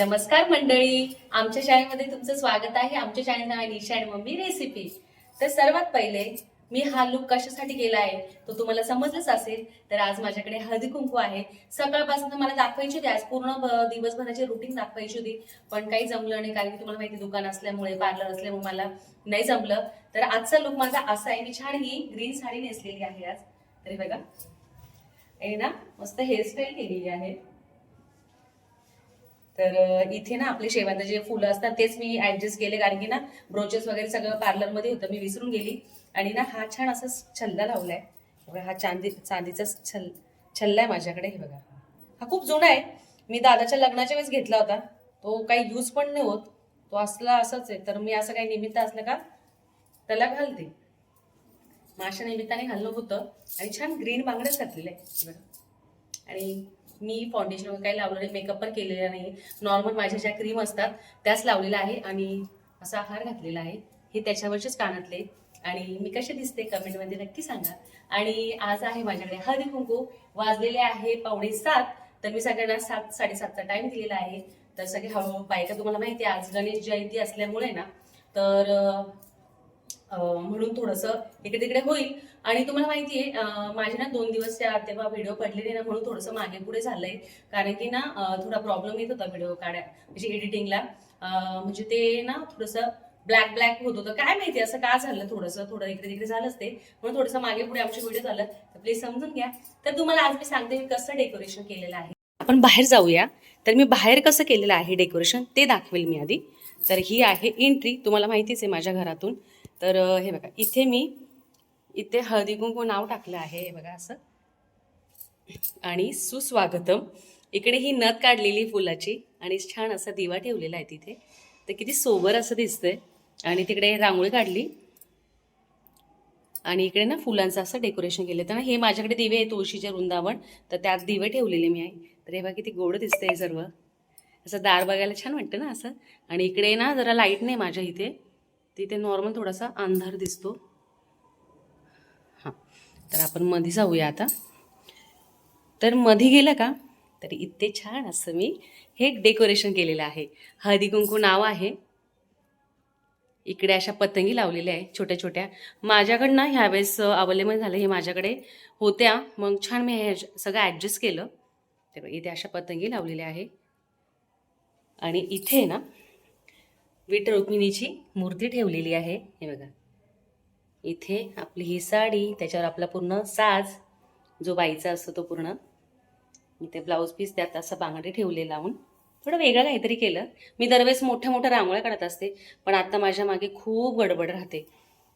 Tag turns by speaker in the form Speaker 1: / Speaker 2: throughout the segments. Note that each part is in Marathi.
Speaker 1: नमस्कार मंडळी. आमच्या शाळेमध्ये तुमचं स्वागत आहे. आमच्या शाळेचं नाव आहे निशा आणि मम्मी रेसिपी तर सर्वात पहिले मी हा लुक कशासाठी केला आहे तो तुम्हाला समजलंच असेल. तर आज माझ्याकडे हळदी कुंकू आहे. सकाळपासून मला दाखवायची होती. आज पूर्ण दिवसभराची रुटीन दाखवायची होती. पण काही जमलं नाही कारण की तुम्हाला माहिती दुकान असल्यामुळे पार्लर असल्यामुळे मला नाही जमलं. तर आजचा लुक माझा असा आहे. मी छान ही ग्रीन साडी नेसलेली आहे आज. तरी बघा. हे ना मस्त हेअरस्टाईल केलेली आहे. तर इथे ना आपले शेवंत जे फुलं असतात तेच मी ऍडजस्ट केले. कारण की ना ब्रोचेस वगैरे सगळं पार्लरमध्ये होतं. मी विसरून गेली. आणि ना हा छान असा छल्ला लावलाय. बघा, हा चांदी चांदीचा छल छल्ला आहे माझ्याकडे. हे बघा. हा खूप जुना आहे. मी दादाच्या लग्नाच्या वेळेस घेतला होता. तो काही यूज पण नाही होत. तो असला असंच आहे. तर मी असं काही निमित्त असलं का? त्याला घालते. मग अशा निमित्ताने घालणं होतं. आणि छान ग्रीन बांगड्याच घातलेलं आहे बघा. आणि मी फाउंडेशन वगैरे काही लावलं नाही मेकअप पण केलेला नाही. नॉर्मल माझ्या ज्या क्रीम असतात त्याच लावलेल्या आहे आणि असा हार घातलेला आहे. हे त्याच्यावरचेच कानातले. आणि मी कसे दिसते कमेंटमध्ये नक्की सांगा. आणि आज आहे माझ्याकडे हळदी कुंकू. वाजलेले आहे पावणे सात. तर मी सगळ्यांना सात साडेसातचा टाइम दिलेला आहे. तर सगळे हळूहळू बायका तुम्हाला माहिती आहे आज गणेश जयंती असल्यामुळे ना तर म्हणून थोडंसं इकडे तिकडे होईल. आणि तुम्हाला माहिती आहे माझे ना दोन दिवस त्या तेव्हा व्हिडिओ पडलेले ना म्हणून थोडंसं मागे पुढे झालंय. कारण की ना थोडा प्रॉब्लेम येत होता व्हिडिओ काढा म्हणजे एडिटिंगला म्हणजे ते ना थोडंसं ब्लॅक ब्लॅक होत होतं. काय माहिती असं का झालं थोडंसं थोडं इकडे तिकडे झालंच ते. म्हणून थोडंसं मागे पुढे आमचे व्हिडिओ झालं. तर प्लीज समजून घ्या. तर तुम्हाला आज मी सांगते मी कसं डेकोरेशन केलेलं आहे. आपण बाहेर जाऊया. तर मी बाहेर कसं केलेलं आहे डेकोरेशन ते दाखवेल मी आधी. तर ही आहे एंट्री तुम्हाला माहितीच आहे माझ्या घरातून. तर हे बघा इथे मी इथे हळदी कुंकू नाव टाकलं आहे हे बघा असं. आणि सुस्वागतम. इकडे ही नथ काढलेली फुलाची आणि छान असा दिवा ठेवलेला आहे तिथे. तर किती सोबर असं दिसतंय. आणि तिकडे रांगोळी काढली. आणि इकडे ना फुलांचं असं डेकोरेशन केलं. तर ना हे माझ्याकडे दिवे आहे तुळशीचे वृंदावन. तर त्यात दिवे ठेवलेले मी आहे. तर हे बघा किती गोड दिसतंय सर्व. असं दार बघायला छान वाटतं ना असं. आणि इकडे ना जरा लाइट नाही माझ्या इथे. तिथे नॉर्मल थोडासा अंधार दिसतो. तर आपण मध्ये जाऊया आता. तर मध्ये गेलं का? तर इथे छान असं मी हे डेकोरेशन केलेलं आहे. हळदी कुंकू नाव आहे. इकडे अशा पतंगी लावलेल्या आहे छोट्या छोट्या. माझ्याकडनं ह्यावेळेस अवेलेबल झालं हे माझ्याकडे होत्या. मग छान मी हे सगळं ॲडजस्ट केलं. तर इथे अशा पतंगी लावलेल्या आहे. आणि इथे ना विठ रुक्मिणीची मूर्ती ठेवलेली आहे. हे बघा. इथे आपली ही साडी त्याच्यावर आपला पूर्ण साज जो बाईचा असतो तो पूर्ण. इथे ब्लाऊज पीस त्यात असं बांगडे ठेवले लावून. थोडं वेगळं काहीतरी केलं. मी दरवेळेस मोठ्या मोठ्या रांगोळ्या काढत असते पण आता माझ्या मागे खूप गडबड राहते.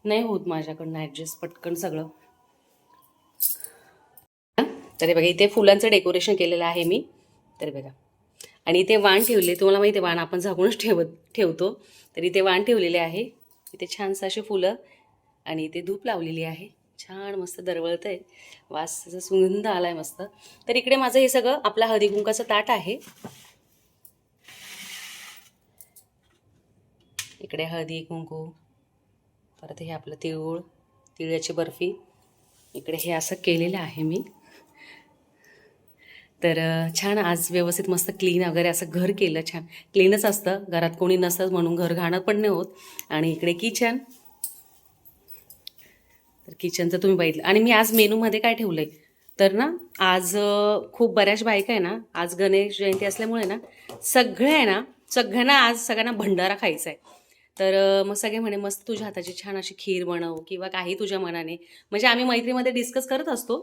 Speaker 1: नाही होत माझ्याकडनं ॲडजस्ट पटकन सगळं. तर बघा इथे फुलांचं डेकोरेशन केलेलं आहे मी. तर बघा. आणि इथे वाण ठेवले तुम्हाला माहिती आहे वाण आपण झाकूनच ठेवत ठेवतो. तर इथे वाण ठेवलेले आहे. इथे छानसं असे फुलं आणि इथे धूप लावलेली आहे. छान मस्त दरवळतं आहे वास सुगंध आला आहे मस्त. तर इकडे माझं हे सगळं आपला हळदीकुंकाचं ताट आहे. इकडे हळदी कुंकू परत हे आपलं तिळूळ तिळाची बर्फी. इकडे हे असं केलेलं आहे मी. तर छान आज व्यवस्थित मस्त क्लीन वगैरे असं घर केलं छान. क्लीनच असतं. घरात कोणी नसतं म्हणून घर घाणं पण नाही होत. आणि इकडे किचन. तर किचनचं तुम्ही बघितलं. आणि मी आज मेनूमध्ये काय ठेवलं आहे तर ना आज खूप बऱ्याच बायका आहे ना आज गणेश जयंती असल्यामुळे ना सगळे आहे ना सगळ्यांना आज सगळ्यांना भंडारा खायचा आहे. तर मग सगळे म्हणे मस्त तुझ्या हाताची छान अशी खीर बनव किंवा काही तुझ्या मनाने. म्हणजे आम्ही मैत्रीमध्ये डिस्कस करत असतो.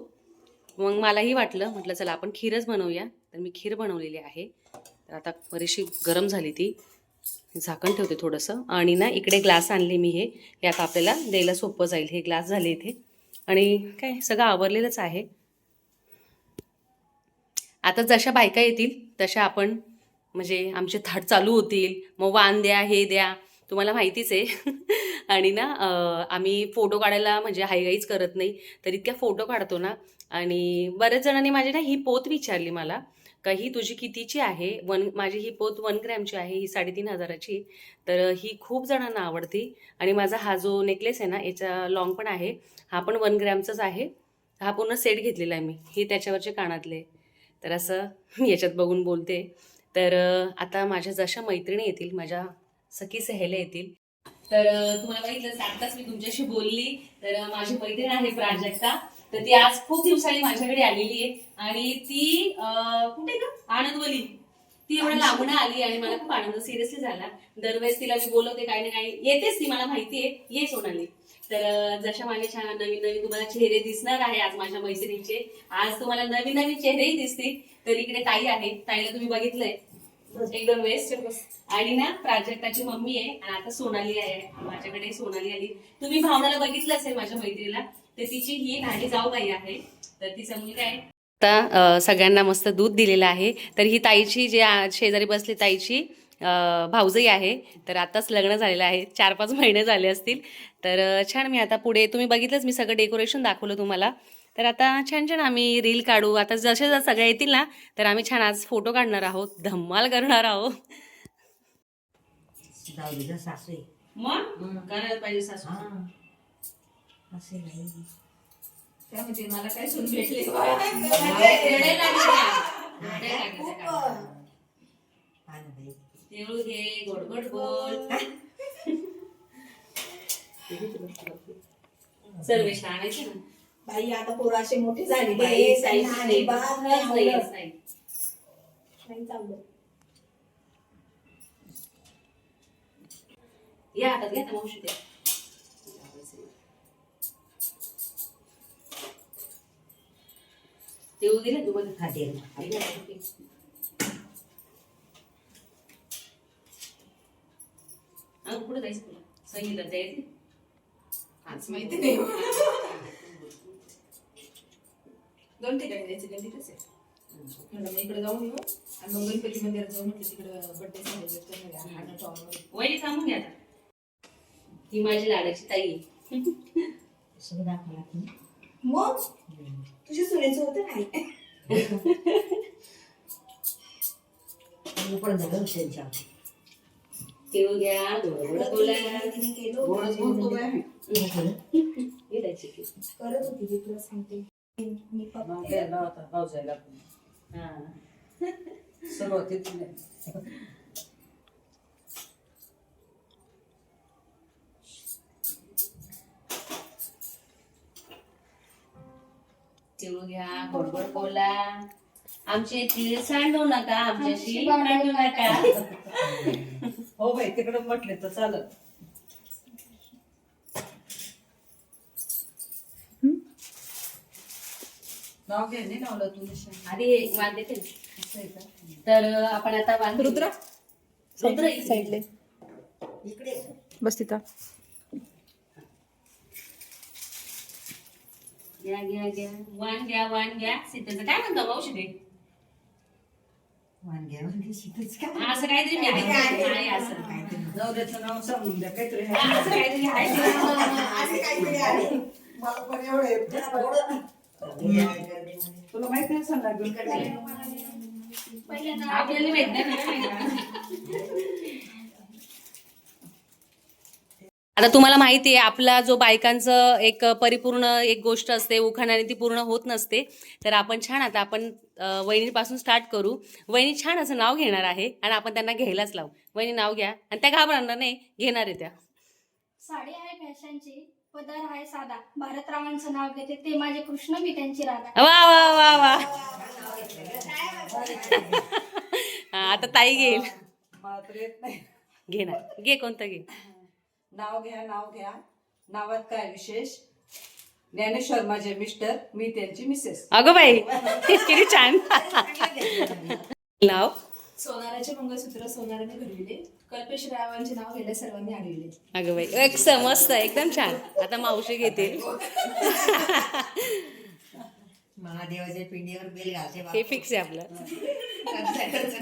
Speaker 1: मग मलाही वाटलं म्हटलं चला आपण खीरच बनवूया. तर मी खीर बनवलेली आहे. तर आता बरीचशी गरम झाली ती. झाकण ठेवते थोडंसं. आणि ना इकडे ग्लास आणले मी हे. हे आता आपल्याला द्यायला सोपं जाईल. हे ग्लास झाले इथे. आणि काय सगळं आवरलेलंच आहे. आता जशा बायका येतील तशा आपण म्हणजे आमचे थाट चालू होतील. मग वाण द्या हे द्या. तुम्हाला माहितीच आहे. आणि ना आम्ही फोटो काढायला म्हणजे हायगाईच करत नाही. तर इतक्या फोटो काढतो ना. आणि बऱ्याच जणांनी माझी ना ही पोत विचारली मला. का ही तुझी कितीची आहे? वन माझी ही पोत वन ग्रॅमची आहे ही साडेतीन हजाराची. तर ही खूप जणांना आवडती आणि माझा हा जो नेकलेस आहे ना याचा लॉंग पण आहे. हा पण वन ग्रॅमचाच आहे. हा पूर्ण सेट घेतलेला आहे मी. हे त्याच्यावरचे कानातले. तर असं मी याच्यात बघून बोलते. तर आता माझ्या जशा मैत्रिणी येतील माझ्या सखी सहेल्या येतील. तर तुम्हाला बघितलं आताच मी तुमच्याशी बोलली. तर माझी मैत्रीण आहे प्राजक्ता. तर ती आज खूप दिवसांनी माझ्याकडे आलेली आहे. आणि ती कुठे का आनंदवली. ती एवढं लांबून आली आणि मला खूप आनंद सिरियसली झाला. दरवेळेस तिला मी बोलवते काही ना काही. येतेच ती मला माहितीये ये सोनाली. तर जशा माझे छान नवीन नवीन तुम्हाला चेहरे दिसणार आहे आज माझ्या मैत्रिणीचे. आज तुम्हाला नवीन नवीन चेहरेही दिसतील. तर इकडे ताई आहे. ताईला तुम्ही बघितलंय. एकदम वेस्ट आणि ना प्राजक्ताची मम्मी आहे. आणि आता सोनाली आहे. माझ्याकडे सोनाली आली. तुम्ही भावनाला बघितलं असेल माझ्या मैत्रिणीला तर तिची ही नाडी जाऊबाई आहे. तर तिचा मुलगा आहे. आता सगळ्यांना मस्त दूध दिलेलं आहे. तर ही ताईची जे शेजारी बसली ताईची अ, भाऊजई आहे. तर आताच लग्न झालेलं आहे. चार पाच महिने झाले असतील. तर छान मी आता पुढे तुम्ही बघितलंच मी सगळं डेकोरेशन दाखवलं तुम्हाला. तर आता छान छान आम्ही रील काढू. आता जसे जर सगळे येतील ना तर आम्ही छान आज फोटो काढणार आहोत. धम्माल करणार आहोत. मग? करायला पाहिजे सासू.
Speaker 2: असे नाही.
Speaker 3: त्यामध्ये मला काय सून भेटली.
Speaker 1: तिळू घे गोड गोड बोल सर्वेश आणायचे ना.
Speaker 3: बाई आता पोरं असे मोठे झाले
Speaker 1: बाई,
Speaker 3: नाही चाललं
Speaker 1: या हातात घ्या ना मावशी द्या. तिळू दिले
Speaker 2: ना.
Speaker 1: हा, कुठं जायचं तुला द्यायचे
Speaker 3: आज माहिती नाही दोन ठिकाणी जायचे गणपतीच आहे म्हणलं मग इकडे जाऊन येऊ आणि मग गणपती मंदिरात जाऊन म्हटलं तिकडं बड्डे सेलिब्रेट
Speaker 1: घ्या आता. ही माझी लाडाची ताई आहे.
Speaker 2: सगळं दाखवा लागतं.
Speaker 3: मग तुझ्या सुनेचं होतं नाही
Speaker 2: मी पण झालं त्यांच्या
Speaker 1: घ्या बोला
Speaker 3: तिने केलं
Speaker 2: गोडच बोलतो बाई. हे?
Speaker 1: हे द्यायची की.
Speaker 3: करत होती मी तुला सांगते मी पप्पा
Speaker 1: हा. तिळू घ्या गोड गोड बोला आमचे तीळ सांडू नका आमच्याशी भांडू नका.
Speaker 4: हो बाई तिकडे म्हटले तर चालत नाव घे नाही तू
Speaker 1: आधी देते. तर आपण आता वाद रुद्र? रुद्र?
Speaker 3: साईडले.
Speaker 2: इकडे.
Speaker 3: बस तिथं.
Speaker 1: घ्या घ्या घ्या. वाण घ्या वाण घ्या. सीताचं काय म्हणतो मावशी ते
Speaker 2: वांग्या वांगी शिकच का
Speaker 1: हा, असं काहीतरी मी ऐकलं. आहे? असं.
Speaker 4: नवऱ्याचं नाव सांगून द्या. काहीतरी आहे.
Speaker 1: असं काहीतरी आहे.
Speaker 3: असे काहीतरी आहे.
Speaker 4: मला पण एवढं येत नाही. तुला माहिती आहे सांगा काय केलं?
Speaker 1: आपल्याला माहीत नाही ना. आता तुम्हाला माहिती आहे आपला जो बायकांचं एक परिपूर्ण एक गोष्ट असते उखाण्याने ती पूर्ण होत नसते. तर आपण छान आता आपण वहिनीपासून स्टार्ट करू. वहिनी छान असं नाव घेणार आहे आणि आपण त्यांना घ्यायलाच लावू. वहिनी नाव घ्या आणि त्या घाबरणार नाही घेणार आहे त्या.
Speaker 5: साडी आहे फॅशनची पदर आहे साधा. भारतरावांचं नाव घेते ते माझे कृष्ण मी त्यांची राधा.
Speaker 1: वा वा वा वा. आता ताई घेईल. घेणार घे कोणतं घे.
Speaker 4: नाव घ्या नाव घ्या. नावात काय विशेष? ज्ञानेश्वर माझे मिस्टर मी त्यांची मिसेस.
Speaker 1: अगं बाई किती छान. नाव?
Speaker 3: सोनाराचे मंगळसूत्र सोनाराने घडविले कल्पेश रावांचे नाव गेल्या सर्वांनी आढळले.
Speaker 1: अगं बाई एक मस्त एकदम छान. आता मावशी घेतील
Speaker 2: महादेवाच्या पिंडीवर बेल घालते.
Speaker 1: हे फिक्स आहे आपलं.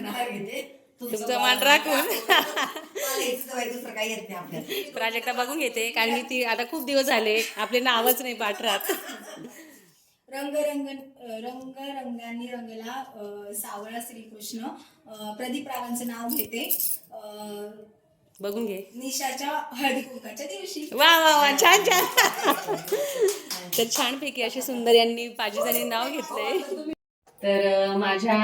Speaker 2: नाव घेते.
Speaker 1: तुमचं मान राखून.
Speaker 2: मला याचं बाई दुसरं काही येत नाही आपल्याला
Speaker 1: प्राजक्ता बघून घेते कारण की ती आता खूप दिवस झाले आपले नावच नाही पाठ राहत
Speaker 3: रंग रंग रंग रंगांनी रंगला अ, सावळा श्रीकृष्ण. अ, प्रदीप रावांचं नाव घेते. अ,
Speaker 1: बघून घे.
Speaker 3: निशाच्या हळदी कुंकाच्या दिवशी.
Speaker 1: वा वा वा छान छान. तर छानपैकी अशी सुंदर यांनी पाच जणी नाव घेतलंय. तर माझ्या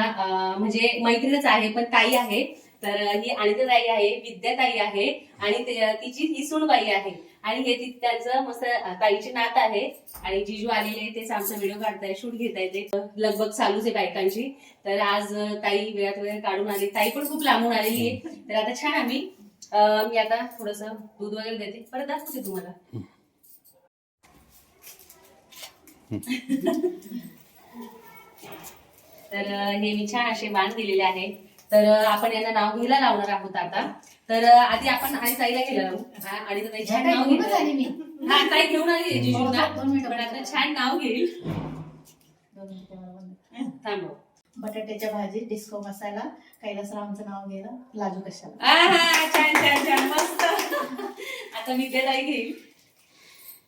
Speaker 1: म्हणजे मैत्रीणच आहे पण ताई आहे. तर ही अनिता ताई आहे विद्या ताई आहे आणि तिची ही आहे. आणि हे त्यांचं मस्त ताईचे नात आहे. आणि जिजू आलेले तेच आमचा व्हिडिओ काढताय शूट घेताय ते. लगभग चालूच आहे बायकांची. तर आज ताई वेळात वेळ काढून आली. ताई पण खूप लांबून आलेली आहे. तर आता छान आम्ही मी आता थोडस दूध वगैरे देते. परत दाखवते तुम्हाला. तर हे मी छान असे बाण दिलेले आहे. तर आपण यांना नाव घ्यायला लावणार आहोत आता. तर आधी आपण आणि ताईला घ्यायला लावू हा, आणि तर ताई छान नाव
Speaker 5: घेऊनच आली मी.
Speaker 1: हा ताई घेऊन आली जिजूंना. पण आता छान नाव घेईल. थांबव.
Speaker 6: बटाट्याच्या भाजीत डिस्को मसाला कैलासरावांचं नाव गेलं लाजू कशाला.
Speaker 1: छान छान छान मस्त. आता मी ते ताई घेईल.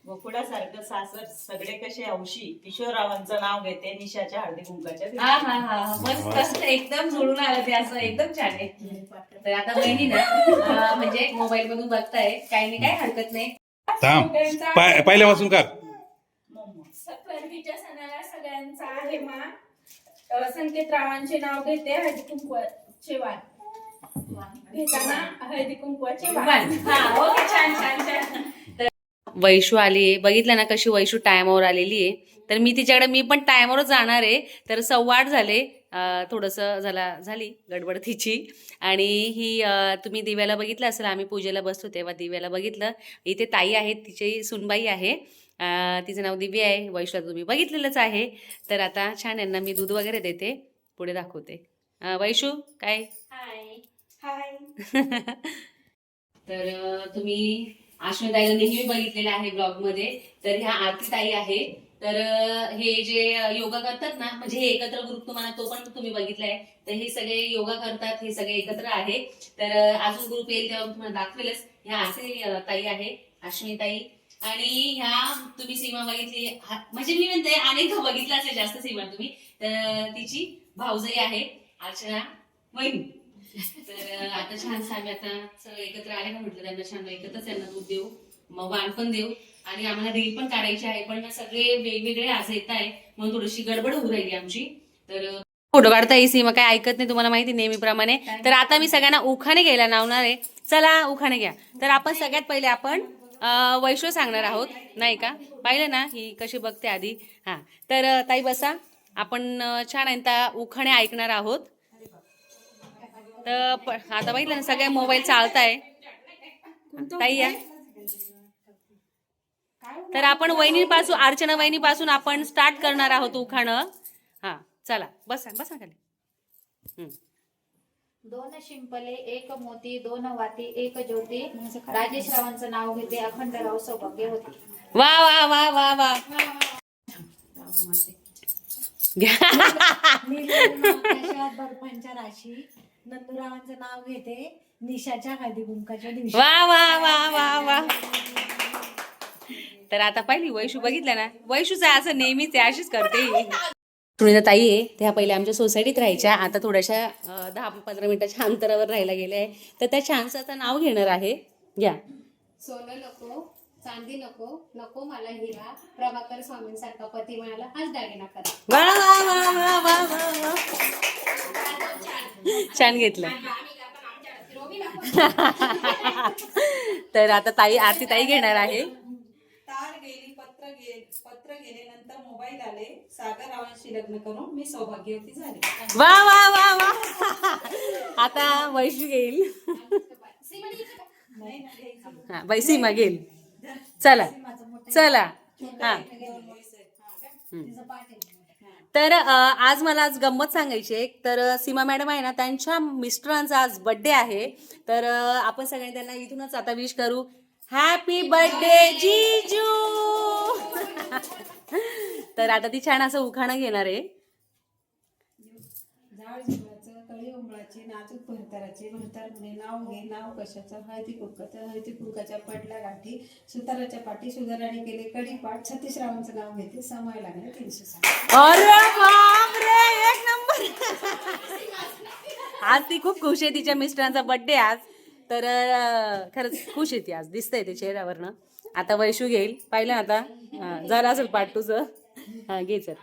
Speaker 7: गोकुळासारखं सासर सगळे कसे हौशी किशोररावांचं नाव घेते निशाच्या हळदी कुंकाच्या.
Speaker 1: हा हा हा मस्त एकदम जुळून आलं ते असं एकदम छान आहे. तर आता बहिणी ना अं, म्हणजे मोबाईल मधून बघताय काही नाही काय हरकत नाही.
Speaker 8: थांब. पाय- पहिल्यापासून कर.
Speaker 5: सत्वरतीच्या सणाला सगळ्यांचा आहे मान अ, संकेतरावांचे नाव घेते हळदी कुंकवाचे वाण. घेताना हळदी कुंकवाचे वाण.
Speaker 1: हा, ओके, छान छान छान. तर वैशू आली आहे. बघितलं ना कशी वैशू टायमावर आलेली आहे. तर मी तिच्याकडे मी पण टायमावरच जाणार आहे. तर सव्वा आठ झाले थोडंसं झाला झाली गडबड तिची. आणि ही तुम्ही दिव्याला बघितलं असेल आम्ही पूजेला बसतो तेव्हा दिव्याला बघितलं. इथे ताई आहेत तिची सुनबाई आहे. तिचं नाव दिव्या आहे. वैशूला तुम्ही बघितलेलंच आहे. तर आता छान यांना मी दूध वगैरे देते. पुढे दाखवते. वैशू काय?
Speaker 5: हाय
Speaker 3: हाय
Speaker 1: तर तुम्ही आश्विताईला नेहमी बघितलेलं आहे ब्लॉगमध्ये तर ह्या आरती ताई आहे. तर हे जे योगा करतात ना म्हणजे हे एकत्र ग्रुप तुम्हाला तो पण तुम्ही बघितलाय. तर हे सगळे योगा करतात हे सगळे एकत्र आहे. तर अजून ग्रुप येईल तेव्हा तुम्हाला दाखवेलच. ह्या आरती ताई आहे अश्विनी ताई. आणि ह्या तुम्ही सीमा बघितली म्हणजे मी म्हणते अनेक बघितलं असेल जास्त सीमा तुम्ही. तर तिची भाऊजई आहे अर्चना वहिनी. तर आता छान आम्ही आता सगळं एकत्र आले का म्हटलं त्यांना छान एकत्रच त्यांना दूध देऊ. मग वाण पण देऊ. आणि आम्हाला रील पण काढायची आहे पण ना सगळे वेगवेगळे आज येत आहे. म्हणून थोडीशी गडबड होऊ राहिली आमची. तर फोटो काढता येईल मग काय ऐकत नाही तुम्हाला माहिती नेहमीप्रमाणे. तर आता मी सगळ्यांना उखाणे घ्यायला लावणार आहे. चला उखाणे घ्या. तर आपण सगळ्यात पहिले आपण वैश्व सांगणार आहोत. नाही का? पाहिलं ना ही कशी बघते आधी. हा. तर ताई बसा. आपण छान आहे उखाणे ऐकणार आहोत. तर आता बघितलं ना सगळे मोबाईल चालताय. ताई या. तर आपण वहिनीपासून अर्चना वहिनीपासून आपण स्टार्ट करणार आहोत उखाणं. हा चला बसा बसा खाली.
Speaker 6: दोन शिंपले एक मोती दोन वाती एक ज्योती. राजेश रावांचं नाव घेते अखंड राव सौभाग्य होते.
Speaker 1: वा वा वा वा वा.
Speaker 9: बर्फांच्या राशी. नंदुरावांचं नाव घेते निशाच्या हळदी कुंकाच्या दिवशी.
Speaker 1: वा वा वा वा वा. तर आता पहिली वैशू बघितलं ना? वैशूच असं नेहमीच आहे अशीच करते सुनीता ताई आहे त्या पहिले आमच्या सोसायटीत राहायच्या. आता थोड्याशा अं, दहा पंधरा मिनिटाच्या अंतरावर राहायला गेल्या आहे. तर त्या छानसाचं नाव घेणार आहे. घ्या.
Speaker 10: सोनं नको. चांदी नको नको मला हिरा. प्रभाकर स्वामींसारखा पती मिळाला हाच दागिना करा.
Speaker 1: वा वा वा वा वा वा वा छान घेतलं. तर आता ताई आरती ताई घेणार आहे.
Speaker 4: तार गेली पत्र गे पत्र गेले नंतर मोबाईल आले. सागर रावांशी लग्न करून मी सौभाग्यवती झाले.
Speaker 1: वा वा वा वा. आता वैशू घेईल हा बाई सीमा घेईल. चला. चला. हा. तर आज मला आज गंमत सांगायची आहे. तर सीमा मॅडम आहे ना त्यांच्या मिस्टरांचा आज बर्थडे आहे. तर आपण सगळ्यांनी त्यांना इथूनच आता विश करू. हॅपी बर्थडे जीजू! तर आता ती छान असं उखाणं घेणार आहे.
Speaker 4: उंबळाचे नाजूक भरताराचे भरतार म्हणे नाव घे नाव कशाचं? हळदी कुंकाचं हळदी कुंकाच्या पडल्या गाठी सुताराच्या पाठी सुधाराने केले कडी पाठ सतीश रावांचं नाव घेते समय लागले तीनशे साठ.
Speaker 1: आज ती खूप खुश आहे तिच्या मिस्टरांचा बर्थडे आज. तर खरंच खुश आहे ती आज. दिसतंय ते चेहऱ्यावरनं. आता वैशू घेईल. पाहिलं ना आता? झालं असेल पाठ तुझं. हा घे चल.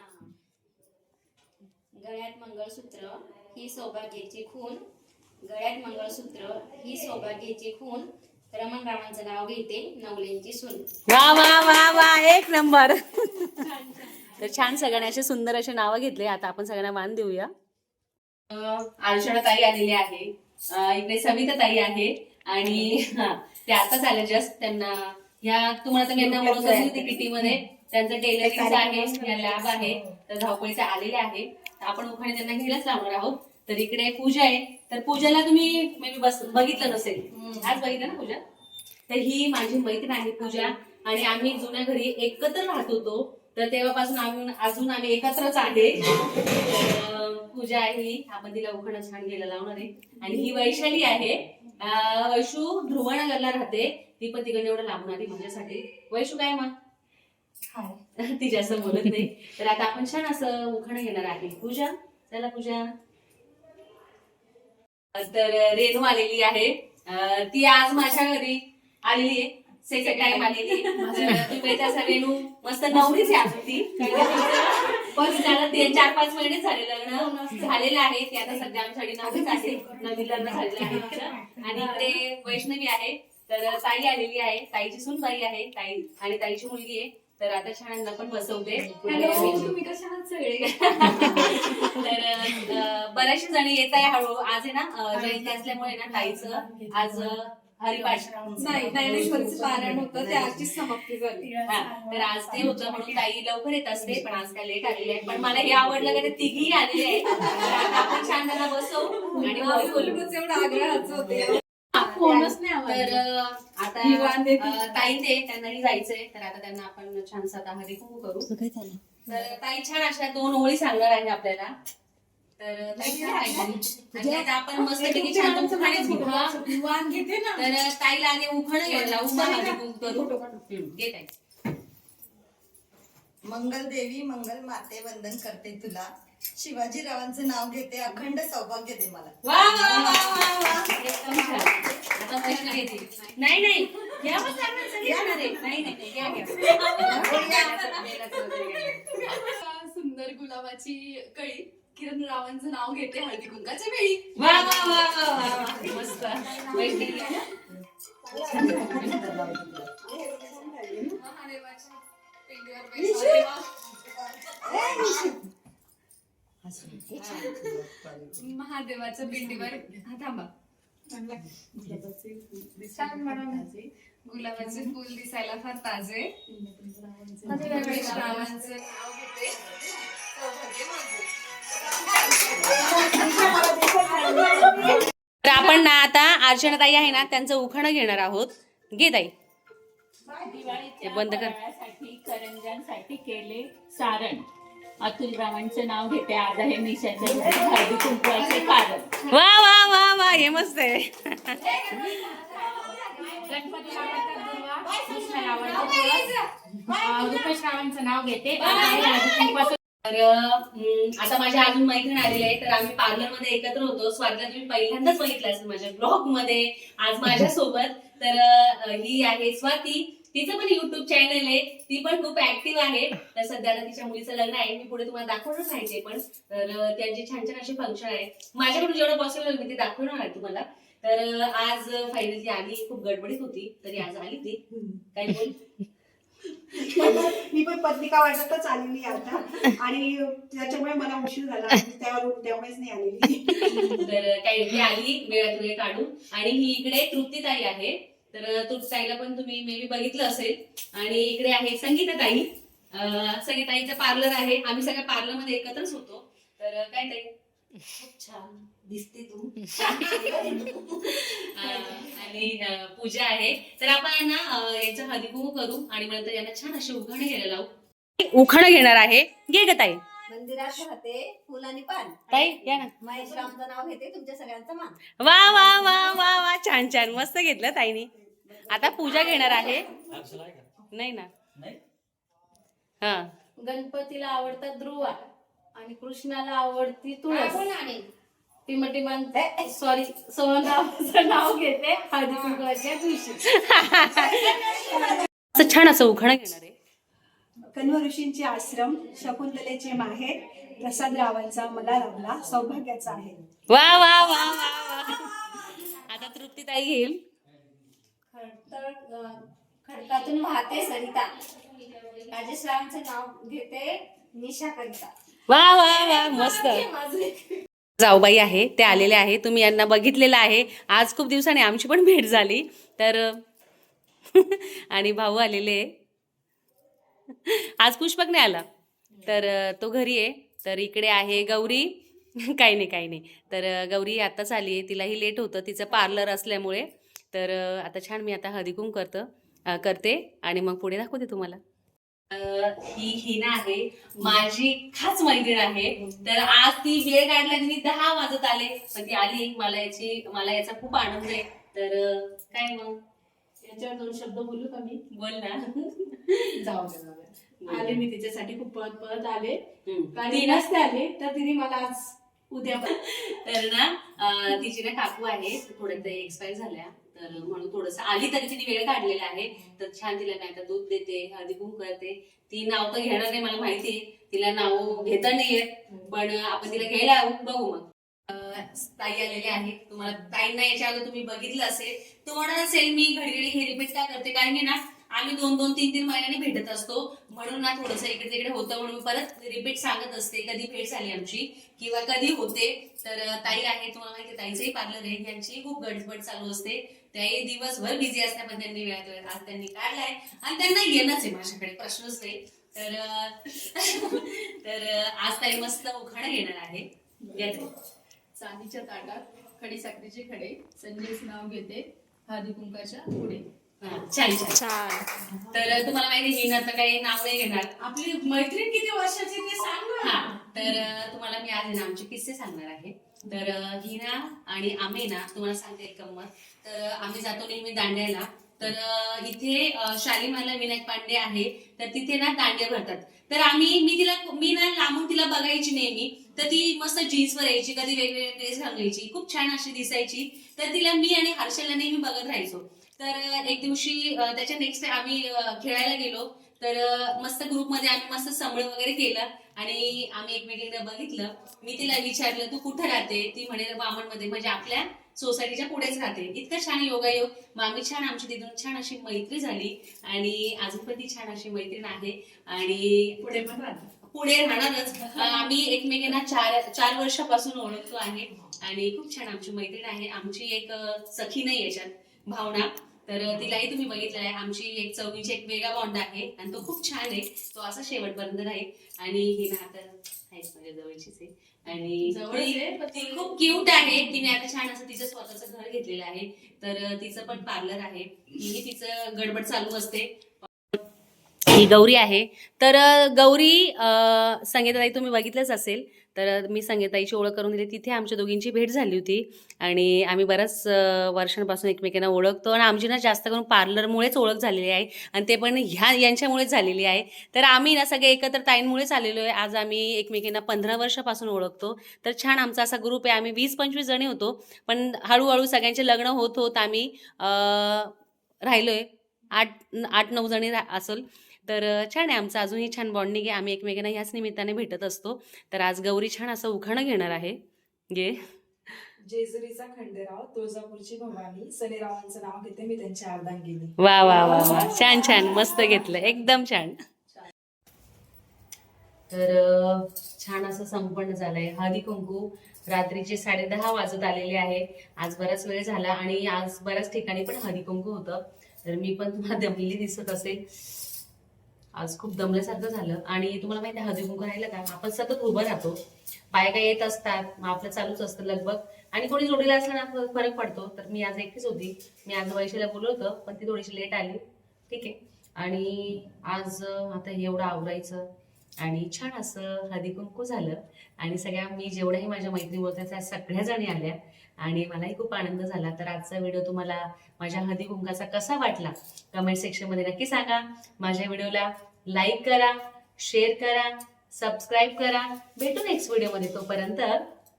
Speaker 10: गळ्यात मंगळसूत्र. ही सौभाग्याची खून गळ्यात मंगळसूत्र ही सौभाग्याची खून रमण रावांचं नाव घेते नवलेंची सून.
Speaker 1: वा वा वा वा एक नंबर. तर छान सगळ्यांनी असे सुंदर असे नावं घेतले. आता आपण सगळ्यांना मान देऊया. आरुषणा ताई आलेली आहे. इकडे सविता ताई आहे. आणि ते आताच आले जस्ट त्यांना ह्या तुम्हाला तर मी यांना ओळखत होती किटी मध्ये त्यांचं टेलरिंग आहे या लॅब आहे. तर धावपळीचे आलेले आहे. तर आपण उखाणे त्यांना घ्यायलाच लावणार आहोत. तर इकडे पूजा आहे. तर पूजाला तुम्ही मे बी बस बघितलं नसेल. आज बघितलं ना पूजा? तर ही माझी मैत्रीण आहे पूजा. आणि आम्ही जुन्या घरी एकत्र राहत होतो. तर तेव्हापासून आम्ही अजून आम्ही एकत्रच आहे. पूजा आहे ही. आपण तिला उखाणं छान घ्यायला लावणार आहे. आणि ही वैशाली आहे. वैशू ध्रुवनगरला राहते. ती पण तिकडे एवढं लांबून आली माझ्यासाठी. वैशू काय मग? ती जास्त बोलत नाही. तर आता आपण छान असं उखाणं घेणार आहे. पूजा चला पूजा. तर रेणू आलेली आहे. ती आज माझ्या घरी आलेली आहे. सेकंड टाइम आलेली तुम्ही असा रेणू मस्त नवरीच आहे आज ती. पण त्याला चार पाच महिने झाले लग्न. झालेलं आहे. ते आता सध्या आमच्यासाठी नवरीच आहे. नवीन लग्न झालेलं आहे आणि इकडे वैष्णवी आहे. तर ताई आलेली आहे. ताईची सूनबाई आहे. ताई आणि ताईची मुलगी आहे. तर आता छान पण बसवते.
Speaker 3: तुम्ही कशा आहात सगळे?
Speaker 1: तर बऱ्याचशा जणी येत आहे हळूहळू आज आहे ना जयंती असल्यामुळे ना ताईचं आज
Speaker 3: नाही ज्ञानेश्वरीचं पारायण होतं. ते आजची समाप्ती झाली.
Speaker 1: तर आज ते होतं. म्हणून ताई लवकर येत असते पण आज काय लेट आलेली आहे. पण मला हे आवडलं का ते तिघी आलेले आहेत. आपण छान त्यांना बसवू आणि
Speaker 3: एवढं आग्रहाचं होते
Speaker 1: फोनच नाही तर आता अं, ताई ते त्यांनाही जायचंय. तर आता त्यांना आपण छान आता हरी कुंकू करू. तर ताई छान अशा दोन ओळी सांगणार आहे आपल्याला. तर ताई. आणि आता आपण मस्त पैकी छान उखाणेच घेऊ हा.
Speaker 3: वाण घेते ना.
Speaker 1: तर ताईला आधी घ्यायला करू. हम्म, घे ताई.
Speaker 2: मंगल देवी मंगल माते वंदन करते तुला. शिवाजीरावांचं नाव घेते अखंड सौभाग्य दे मला.
Speaker 1: वा वा वा वा वा एकदम छान. आता प्रश्न घेते नाही नाही. घ्या मग सांगा सगळे येणार आहे. नाही नाही नाही, घ्या घ्या
Speaker 3: सुंदर गुलाबाची कळी. किरण रावांचं नाव घेते हळदी कुंकाच्या वेळी.
Speaker 1: वा वा वा वा वा वा. मस्त. वैष्णवी ना?
Speaker 3: महादेवाच्या महादेवाच्या पिंडीवर हा थांबा छान. गुलाबाचे फुल दिसायला फार ताजे नाव घेते.
Speaker 1: तर आपण ना आता अर्चना ताई आहे ना त्यांचं उखाणं घेणार आहोत घे ताई
Speaker 7: दिवाळीच्या
Speaker 1: बंद कर.
Speaker 7: फराळासाठी करंजांसाठी केले सारण अतुल रावांचं नाव घेते. आज आहे निशाच्या घरी. हळदी कुंकवाचे कारण
Speaker 1: वा वा वा वा हे मस्त आहे.
Speaker 6: अं, रुपेश रावांचं नाव घेते.
Speaker 1: तर आता माझ्या अजून मैत्रीण आलेली आहे तर आम्ही पार्लरमध्ये एकत्र होतो. स्वातीला तुम्ही पहिल्यांदाच बघितलं असेल माझ्या ब्लॉगमध्ये. आज माझ्या सोबत तर ही आहे स्वाती. तिचं पण युट्यूब चॅनल आहे. ती पण खूप ऍक्टिव्ह आहे. तर सध्या तिच्या मुलीचं लग्न आहे. मी पुढे तुम्हाला दाखवणार ते पण. तर त्यांचे छान छान असे फंक्शन आहे माझ्याकडून जेवढं पॉसिबल मी ते दाखवणार आहे तुम्हाला. तर आज फायनली ती आली. खूप गडबडीत होती. तरी आज आली ती. काय बोल?
Speaker 11: मी पण पत्रिका वाटतच आलेली आता. आणि त्याच्यामुळे मला उशीर झाला. त्यावर त्यामुळेच नाही आलेली.
Speaker 1: तर काही आली. वेळात वेळ काढून. आणि ही इकडे तृप्तीताई आहे. तर तृप्तीताईला पण तुम्ही मे बी बघितलं असेल. आणि इकडे आहे संगीताताई. अं, संगीताईचं पार्लर आहे. आम्ही सगळ्या पार्लरमध्ये एकत्रच होतो. तर काय ताई?
Speaker 2: खूप छान दिसते तू.
Speaker 1: आणि पूजा आहे. तर आपण ना याचं कुंकू करू आणि नंतर यांना छान असे उखाणे घ्यायला लावू. उखाणं घेणार आहे. घे ग ताई.
Speaker 2: मंदिरात राहते फुल आणि पान.
Speaker 1: ताई या ना.
Speaker 2: महेश रामचं नाव घेते तुमच्या सगळ्यांचं मान.
Speaker 1: वा वा वा वा वा. छान छान. मस्त घेतलं ताईने. आता पूजा घेणार आहे. नाही ना? हा.
Speaker 6: गणपतीला आवडतात ध्रुवा आणि कृष्णाला आवडती तुळस. म्हणते सॉरी सोहनरावांचं नाव घेते. हळदी कुंकवाच्या दिवशी
Speaker 1: असं छान असं उखाणं घेणार आहे.
Speaker 11: कण्व ऋषींचे आश्रम शकुंतलेचे माहेर प्रसाद रावांचा मला लाभला. सौभाग्याचा आहे.
Speaker 1: वा वा वा वा वा. आता तृप्ती ताई घेईल
Speaker 3: खडकातून वाहते सरिता. राजेश रावांचं नाव घेते निशा करिता.
Speaker 1: वा वा वा मस्त. जाऊबाई आहे ते आलेले आहे तुम्ही यांना बघितलेलं आहे. आज खूप दिवसांनी आमची पण भेट झाली. तर आणि भाऊ आलेले आज पुष्पक नाही आला. तर तो घरी आहे. तर इकडे आहे गौरी. काही नाही काही नाही. तर गौरी आत्ताच आली आहे. तिलाही लेट होतं. तिचं पार्लर असल्यामुळे. तर आता छान मी आता हळदीकुंक करतं करते आणि मग पुढे दाखवते तुम्हाला. ही हिना आहे. माझी खास मैत्रीण आहे. तर आज ती वेळ काढला तिने दहा वाजत आले. पण ती आली मला याची मला याचा खूप आनंद आहे. तर काय मग?
Speaker 6: याच्यावर दोन शब्द बोलू का मी?
Speaker 1: बोल ना.
Speaker 6: जाऊ दे आले मी तिच्यासाठी खूप पळत पळत आले. आणि नसते आले तर तिने मला आज उद्या पण
Speaker 1: तर ना तिची ना काकू आहे थोड्या एक्सपायर झाल्या. तर म्हणून थोडस आली तरी तिने वेळ काढलेला आहे. तर छान तिला नाही तर दूध देते हळदी कुंकू करते. ती नाव तर घेणार नाही मला माहिती आहे. तिला नाव घेता नाही येत पण आपण तिला घ्यायला बघू मग. ताई आलेले आहे. तुम्हाला ताईंना याच्या अगोदर तुम्ही बघितलं असेल. तुम्हाला असेल मी घडी घडी हे रिपीट का करते कारण की ना आम्ही दोन दोन तीन तीन महिन्यांनी भेटत असतो. म्हणून ना थोडस इकडे तिकडे होतं म्हणून परत रिपीट सांगत असते. कधी भेट झाली आमची किंवा कधी होते. तर ताई आहे तुम्हाला माहिती ताईचंही पार्लर आहे. यांची खूप गडबड चालू असते. त्याही दिवसभर बिझी असतात पण त्यांनी वेळात वेळ आज त्यांनी काढलाय. आणि त्यांना येणंच आहे माझ्याकडे प्रश्नच नाही. तर तर आज ताई मस्त उखाणं येणार आहे.
Speaker 6: चांदीच्या ताटात खडी साखरेचे खडे. संजयचं नाव घेते. हळदी कुंकाच्या पुढे.
Speaker 1: छान छान. तर तुम्हाला माहिती मी आता काही नाव नाही घेणार.
Speaker 6: आपली मैत्रीण किती वर्षाची ते सांग. ना
Speaker 1: हा तर तुम्हाला मी आज ना आमचे किस्से सांगणार आहे. तर अं, ही ना आणि आम्ही ना तुम्हाला सांगते एक गंमत. तर आम्ही जातो नेहमी दांड्याला. तर इथे अं, शालिमारला विनायक पांडे आहे. तर तिथे ना दांड्या भरतात. तर आम्ही मी तिला मी ना लांबून तिला बघायची नेहमी. तर ती मस्त जीन्सवर यायची कधी वेगवेगळे ड्रेस घालायची खूप छान अशी दिसायची. तर तिला मी आणि हर्षलला नेहमी बघत राहायचो. तर एक दिवशी त्याच्या नेक्स्ट आम्ही खेळायला गेलो. तर मस्त ग्रुपमध्ये आम्ही मस्त समळ वगैरे केलं आणि आम्ही एकमेकीकडे बघितलं. मी तिला विचारलं तू कुठं राहते? ती म्हणे वामणमध्ये म्हणजे आपल्या सोसायटीच्या पुढेच राहते. इतकं छान योगायोग मग आम्ही छान आमची तिथून छान अशी मैत्री झाली आणि अजून पण ती छान अशी मैत्रीण आहे आणि
Speaker 6: पुढे पण राहते.
Speaker 1: पुढे राहणारच. आम्ही एकमेकींना चार चार वर्षापासून ओळखतो आहे आणि खूप छान आमची मैत्रीण आहे. आमची एक सखी नाही याच्यात. भावना. तर तिलाही तुम्ही बघितलं आहे. आमची एक चौघीची एक वेगळा बॉन्ड आहे. आणि तो खूप छान आहे. तो असा शेवटपर्यंत राहील. आणि ही ना आता आहेच माझ्या जवळचीच. आहे आणि ती ती खूप क्यूट आहे. तिने आता छान असं तिचं स्वतःचं घर घेतलेलं आहे. तर तिचं पण पार्लर आहे. तिने तिचं गडबड चालू असते. ही गौरी आहे. तर गौरी अ, संगीताताई तुम्ही बघितलंच असेल. तर मी संगीताईची ओळख करून दिली. तिथे आमच्या दोघींची भेट झाली होती. आणि आम्ही बऱ्याच वर्षांपासून एकमेकांना ओळखतो आणि आमची ना जास्त करून पार्लरमुळेच ओळख झालेली आहे. आणि ते पण ह्या यांच्यामुळेच झालेली आहे. तर आम्ही ना सगळे एकत्र ताईंमुळेच आलेलो आहे. आज आम्ही एकमेकींना पंधरा वर्षापासून ओळखतो. तर छान आमचा असा ग्रुप आहे. आम्ही वीस पंचवीस जणी होतो. पण हळूहळू सगळ्यांचे लग्न होत होत आम्ही राहिलो आहे आठ आठ नऊ जणी रा- असेल. तर छान आहे आमचं. अजूनही छान बॉन्डिंग आहे. आम्ही एकमेकांना ह्याच निमित्ताने भेटत असतो. तर आज गौरी छान असं उखाणं घेणार आहे. घे
Speaker 12: जेजुरीचा खंडेराव तुळजापूरची भवानी सनेरावांचं नाव घेते मी त्यांच्या अर्धांगिनी.
Speaker 1: वा वा वा वा. छान छान. मस्त घेतलं. एकदम छान. तर छान असं संपन्न झालंय. हळदी कुंकू रात्रीचे साडे दहा वाजत आलेले आहे. आज बराच वेळ झाला आणि आज बऱ्याच ठिकाणी पण हळदी कुंकू होतं. तर मी पण तुम्हाला दमलेली दिसत असेल. आज खूप दमल्यासारखं झालं. आणि तुम्हाला माहिती आहे हळदी कुंकू राहिलं का? आपण सतत उभं राहतो. बायका येत असतात मग आपलं चालूच असतं लगभग आणि कोणी जोडीला असलं ना फरक पडतो. तर मी आज एकटीच होती. मी आज वैशाला बोललो होतं पण ती थोडीशी लेट आली. ठीक आहे. आणि आज आता हे एवढं आवरायचं. आणि छान असं हळदी कुंकू झालं. आणि सगळ्या मी जेवढ्याही माझ्या मैत्री बोलतात त्या सगळ्या जणी आल्या. आणि मलाही खूप आनंद झाला. तर आजचा व्हिडिओ तुम्हाला माझ्या हदी कुंकाचा कसा वाटला कमेंट सेक्शनमध्ये नक्की सांगा. माझ्या व्हिडिओला लाईक करा शेअर करा सबस्क्राईब करा. भेटू नेक्स्ट व्हिडिओमध्ये तोपर्यंत.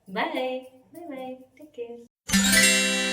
Speaker 1: Bye bye bye take care